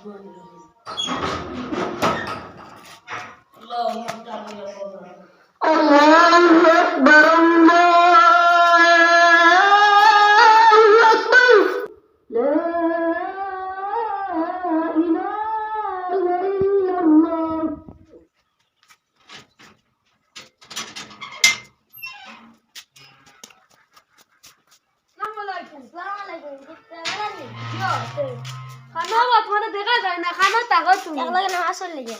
Assalamualaikum. Assalamualaikum. খানা বা তোমাদের দেখা যায় না খানা তাগো তুমি। লাগে না আসল লেগে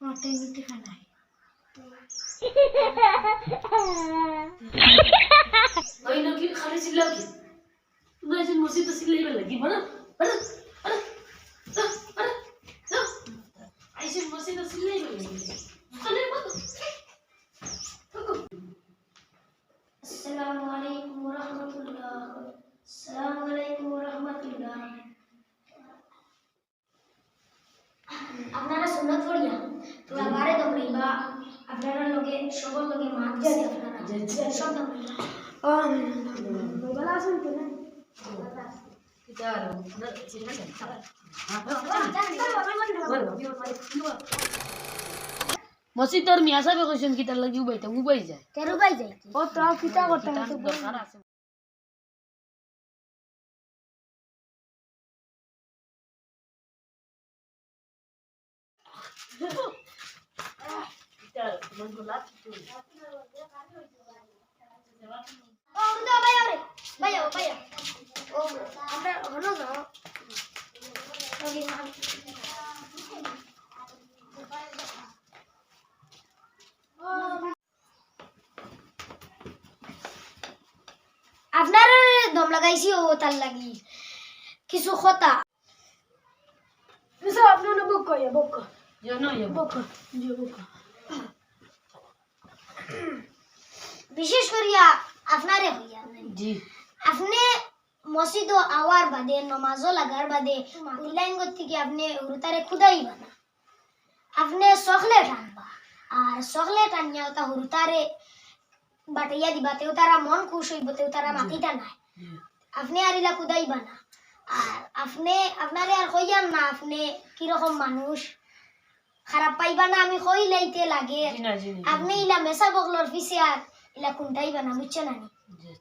মাঠে নিতে খানায় ওই লোকি খালি চিল্লাও আসসালামু আলাইকুম ওয়া আপনারা লগে সবার লগে মাত দিছি আপনারা? সব দমড়িবা মোবাইল আছেন তো না? Claro, no, si no se মসজিদর মিয়া সাহেব কইছেন কি তার লাগি উবাইতে উবাই যায়। কেরু বাই যাইতি ও তো কিতা করতে তার দরকার আছে। আপনার দম লাগাইছি ও তার লাগি। কিছু কথা? মিসা আপনি না বুক বুক. বুক বুক বিশেষ করিয়া আপনারে হইয়া জি। আপনি মসজিদ আওয়ার বাদে নমাজও লাগার বাদে লাইন থেকে আপনি হুরতারে খুদাই বানা আপনি চকলেট আনবা আর চকলেট আনিয়া ওটা হুরতারে বাটাইয়া দিবা তেও তারা মন খুশ হইব তেও তারা মাটিটা নাই। আপনি আর ইলা খুদাই বানা আর আপনি আপনারে আর কইয়ান না আপনি কীরকম মানুষ? খারাপ পাইবা না আমি কই লাইতে লাগে আপনি ইলা মেসা বগলর পিছে আর ইলা কুন্টাইবা না বুঝছেন না জি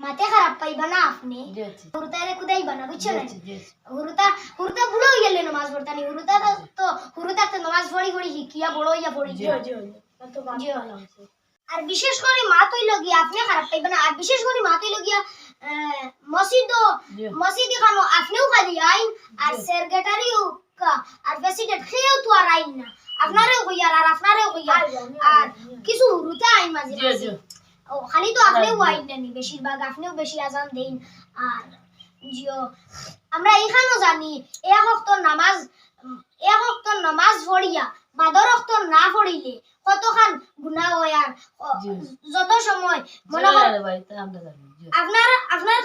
মাতে খারাপ পাইবা না আপনি জি জি হুরুতারে কুদাইবা না বুঝছ না জি হুরুতা হুরুতা বুড়ো হয়ে গেলে নমাজ পড়তানি হুরুতা তো- তো হুরুতা তো নমাজ পড়ি পড়ি শিখিয়া বড় হইয়া পড়ি জি জি তো জি। আর বিশেষ করে মা তৈল গিয়া আপনি খারাপ পাইবা না আর বিশেষ করে মা তৈল গিয়া মসজিদ। মসজিদ খানো আপনিও খালি আইন আর সেক্রেটারিও আর প্রেসিডেন্ট খেয়েও তো আর আইন না। আপনারে কইয়ার আর আপনারে কইয়ার আর কিছু হুরুতে আইন মাঝে ও খালি তো আপনিও আইন নেনি বেশিরভাগ আপনিও বেশি আজান দেন। আর জিও আমরা এইখানেও জানি এক নামাজ এক নামাজ পড়িয়া বাদর অক্তর না পড়িলে কতখান গুনাহ হয় আর যত সময় মনে আপনার আপনার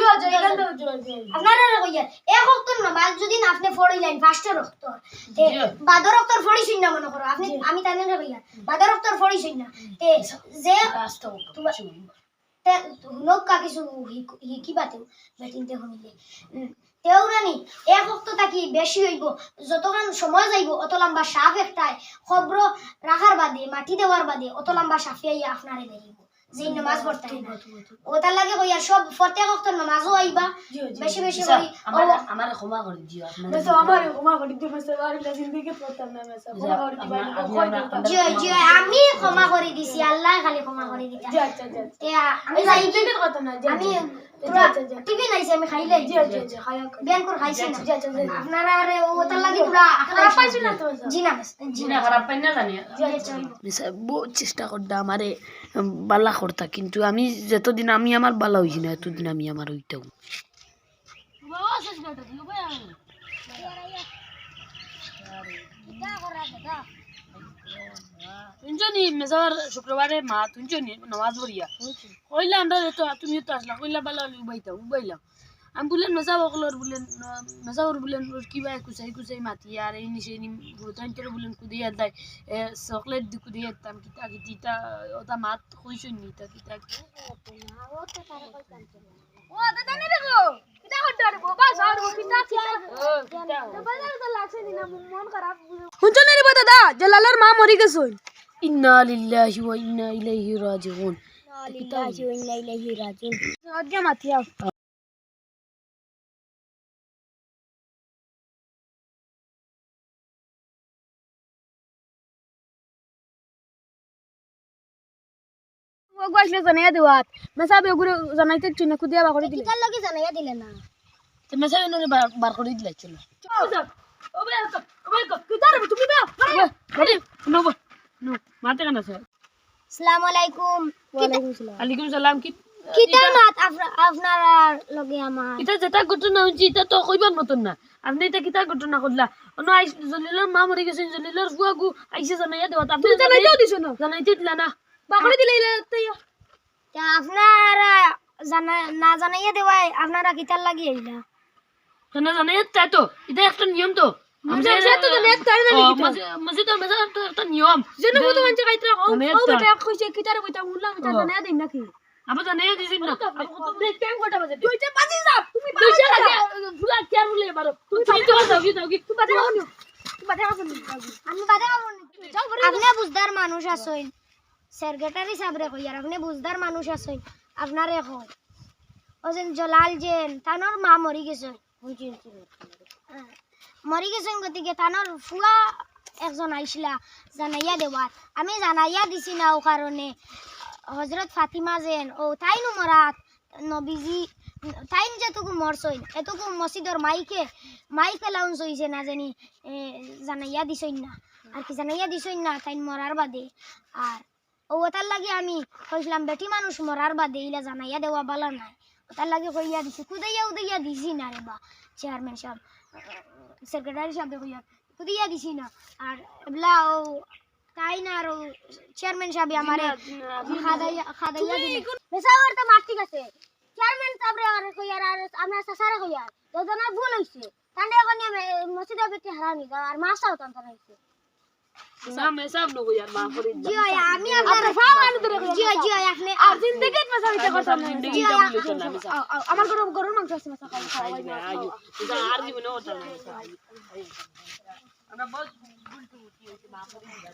এক অক্তর নামাজ যদি আপনি পড়িলেন ফার্স্টের অক্তর তে জি। বাদর না মনে করো আপনি আমি তাই না কইয়া বাদর অক্তর পড়িছেন না। তে যে তে নৌকা কিছু হিকিবাতেও বেটিনতে শুনিলে। উম, তেও রানি এক অক্ত থাকি বেশি হইব যতক্ষণ সময় যাইব অত লম্বা সাপ একটাই। খবর রাখার বাদে, মাটি দেওয়ার বাদে অত লম্বা সাফিয়াইয়া আপনারে বেরিব। যে নামাজ পড়তে ও তার লাগে কইয়া সব প্রত্যেক নামাজও আইবা। বেশি বেশি আচ্ছা, করি। আমার আমার ক্ষমা করে দিও আপনার মেসা আমার ক্ষমা করে বাড়ি না জিন্দেগি পড়তাম না মেসা ক্ষমা করে জি জি আমি ক্ষমা করে দিছি আল্লাহ খালি ক্ষমা করে দিতা জি আচ্ছা আচ্ছা তে আমি যাই জিন্দেগির কথা না জি আমি আচ্ছা টিভি নাইছে আমি খাইলাই জি জি জি খায়া বিয়ান করে খাইছি না। জি আচ্ছা আপনারা আরে ও তার লাগি তোরা খারাপ পাইছি না তো জি না জি জিনা খারাপ পাই না জানি? জি আচ্ছা। বহুত চেষ্টা করতে আমারে বালা করতা, কিন্তু আমি যতদিন আমি আমার বালা হইছি না, এতদিন আমি আমার হইতাম শুক্রবারে মা শুনছনি নামাজ পড়িয়া কইলা আমরা তুমি তো আসলা, কইলা, বালা, উবাইতা উবাইলাম আমি বললেন মেজা বকলর বললেন মেজাওর বললেন ওর কিবা কুচাই কুচাই মাতি আর এই নিচে নি ভূতান্তরে বললেন কুদিয়া দেয় চকলেট দি কুদিয়া দিতাম কিতা কিতা ওটা মাত কইছই নি তা কিতা ও দাদা নে দেখো কিটা করতে আরে বাবা সার ও কিটা কিটা ও কিতা বাজারে তো লাগছে নি না মন খারাপ শুনছো না রে দাদা জালালার মা মরি গেছে ইন্না লিল্লাহি ওয়া ইন্না ইলাইহি রাজিউন আজ্ঞা মাথিয়া গইলে জানাইয়া দেওয়াত মেসাবে ওগুলো জানাইতে চিনে কুদিয়া বাকরি দিলে। লাগি জানাইয়া দিলে না। তো বার করে দিলা চলো ও বে ও বে কিটা তুমি বে আরে নো নো মাতে কেন স্যার আসসালামু আলাইকুম। ওয়ালাইকুম সালাম আলাইকুম সালাম কি কিতার মাত আপনা- লগে আমার এটা যেটা ঘটনা হচ্ছে এটা তো কইবার মতন না। আপনি এটা কিতা ঘটনা করলা অন্য আইস জলিলর মা মরে গেছেন জলিলর ফুয়া গু আইসে জানাইয়া দেওয়া আপনি জানাইতেও দিছো না। জানাইতে দিলা না। বাকরি দিলে তা আপনারা জানা না জানাইয়া দেওয়াই আপনারা কিতার লাগি আইলা? কেন জানাইয়া তাই তো এটা একটা নিয়ম তো। তো না তো? তা। না। তো আপনি বুঝদার মানুষ আছেন। সেক্রেটারি সাহেবরে কই আর আপনি বুঝদার মানুষ আছেন আপনারে কই যেন জলাল যেন তানোর মা মরি গেছে। মরি গেছেন গতিকে তানোর ফুয়া একজন আইসলা জানাইয়া দেওয়ার আমি জানাইয়া দিছি না ও কারণে হজরত ফাতিমা যেন ও তাই মরাত নবীজি, তাইন যেটুকু মরছইন এটুকু মসজিদর মাইকে মাইকে লাউন্স হইছে না জানি জানাইয়া দিছইন না। আর কি জানাইয়া দিছইন না, তাইন মরার বাদে। আর ও ওটার লাগে আমি কইছিলাম বেটি মানুষ মরার বাদে ইলা জানাইয়া দেওয়া বালা নাই। ওটার লাগে কইয়া দিছি কুদাইয়া উদাইয়া দিছি না রে বা। চেয়ারম্যান সাহেব সেক্রেটারি সাহেব কইয়া কুদাইয়া দিছি না। আর এবলা ও তাই না আর চেয়ারম্যান সাহেব আমারে খাদাইয়া খাদাইয়া দিলে। তো ঠিক আছে। চেয়ারম্যান সাহেব আর কইয়ার আর আমরা সাসারে কইয়ার ভুল হইছে। তান্ডে এখন মসজিদে বেটি হারানি আর তান হইছে। সাম মেসাব নো ইয়ার মা করে জি হয় আমি আপনার ফাওয়ান ধরে জি হয় জি হয় আপনি আর জিন্দেগি মেসা হইতে কথা না জিন্দগি টা বলে তো না মেসা আমার ঘর গরুর মাংস আছে মেসা খাই খাই না আয়ু এটা আর জীবনে ওটা না মেসা আমরা বহুত ভুল তো উঠি হইছে মা করে দিলা